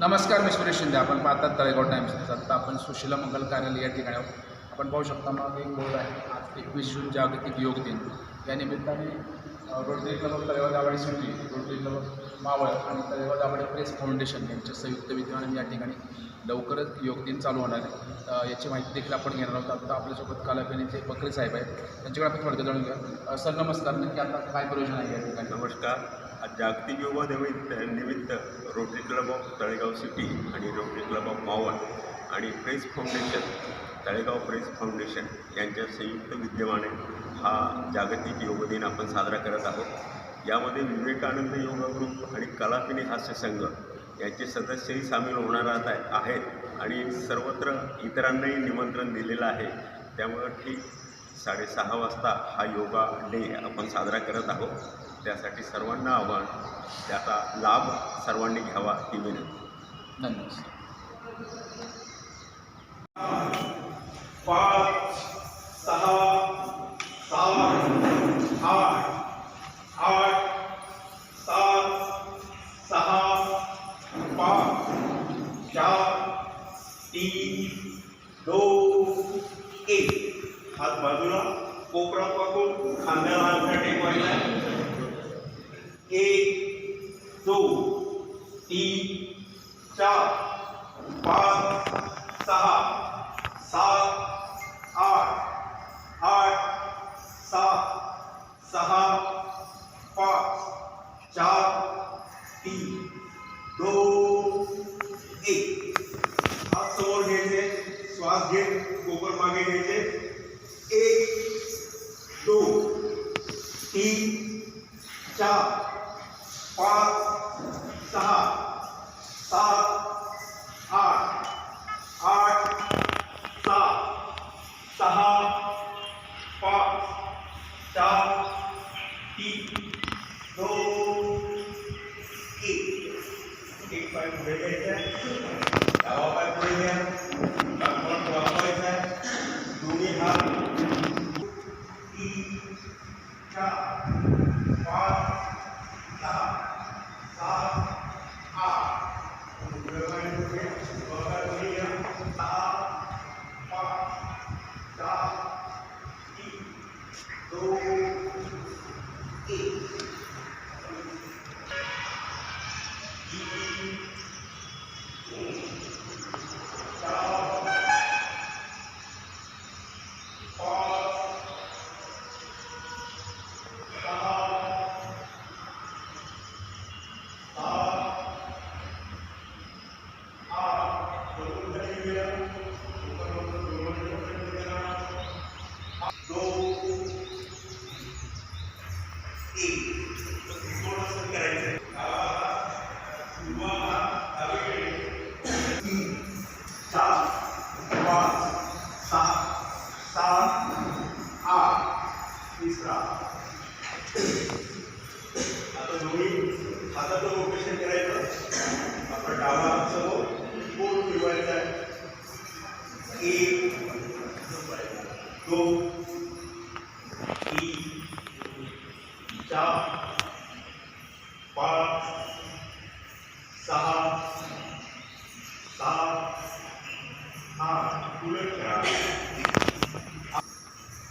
नमस्कार मी सुरेश शिंदे. आपण पाहतात तळेगाव टाइम्स. आत्ता आपण सुशीला मंगल कार्यालय या ठिकाणी आपण पाहू शकता मग एक बोर्ड आहे. आज एकवीस जून जागतिक योग दिन. या निमित्ताने Rotary Club of Talegaon Dabhade Rotary Club of Maval आणि तळेगाव दाभाडे प्रेस फाउंडेशन यांच्या संयुक्त विद्यमाने या ठिकाणी लवकरच योग दिन चालू होणार आहे. याची माहिती देखील आपण घेणार आहोत. आता आपल्यासोबत कालापिणीचे बकरी साहेब आहेत. त्यांच्याकडे आपण थोडक्यात जाणून घ्या सर नमस्कार. नक्की आता काय प्रयोजन आहे या ठिकाणी? नमस्कार. जागतिक युवा निमित्त निमित्त Rotary Club of Talegaon city आणि रोटरी क्लब ऑफ मावळ आणि press foundation Talegaon press foundation यांच्या संयुक्त विद्यमाने हा जागतिक योग दिन आपण साजरा करत आहोत. यामध्ये विवेकानंद योग ग्रुप आणि कलापिनी हास्य संघ यांचे सदस्यही सामील होणार आहेत आणि सर्वत्र इतरांनाही निमंत्रण दिलेलं आहे. त्यामुळं ठीक साडेसहा वाजता हा योगा डे आपण साजरा करत आहोत. त्यासाठी सर्वांना आव्हान त्याचा लाभ सर्वांनी घ्यावा ही विनंती. धन्यवाद. पाच सहा चार पाच सहा सात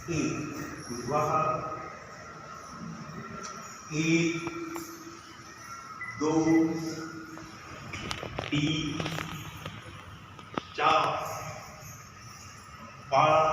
एक उजवा हात एक दोन तीन चार पाच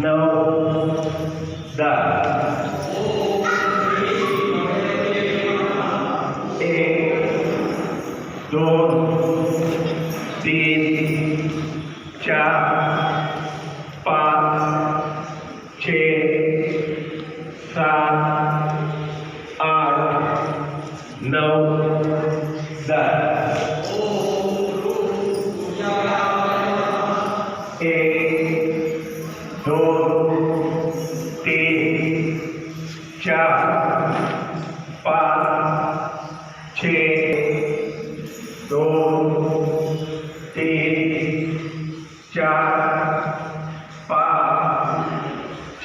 não dá. E do de já pa che sa ar não dá.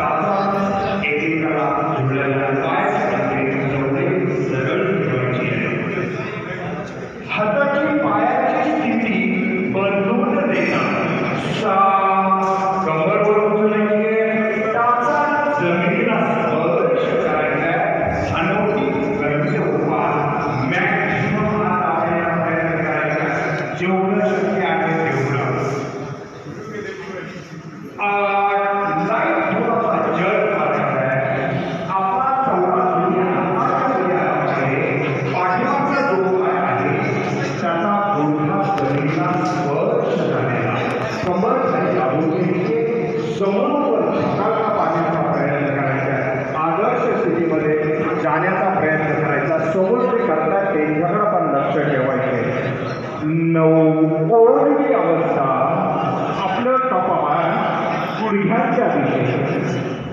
Tata, 18 Tata, Jubilee Land 5, and 8 Tata, Several Twenty. हाताची पायाची स्थिती बदलून देणं सा कमरवर उचलून टाचा जमिनीला स्पर्श करायचा अनोखी गणित उपाय मॅक्झिमम हा आपल्याला प्रयत्न करायचा जेवढं शक्य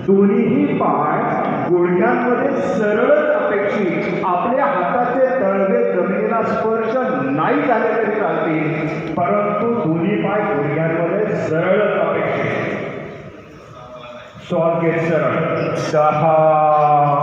दोन्हीही पाय गुडघ्यांमध्ये सरळ अपेक्षित. आपल्या हाताचे तळवे जमिनीला स्पर्श नाही झाले तरी चालतील. परंतु दोन्ही पाय गुडघ्यांमध्ये सरळ अपेक्षित. सॉल्व सरळ. सहा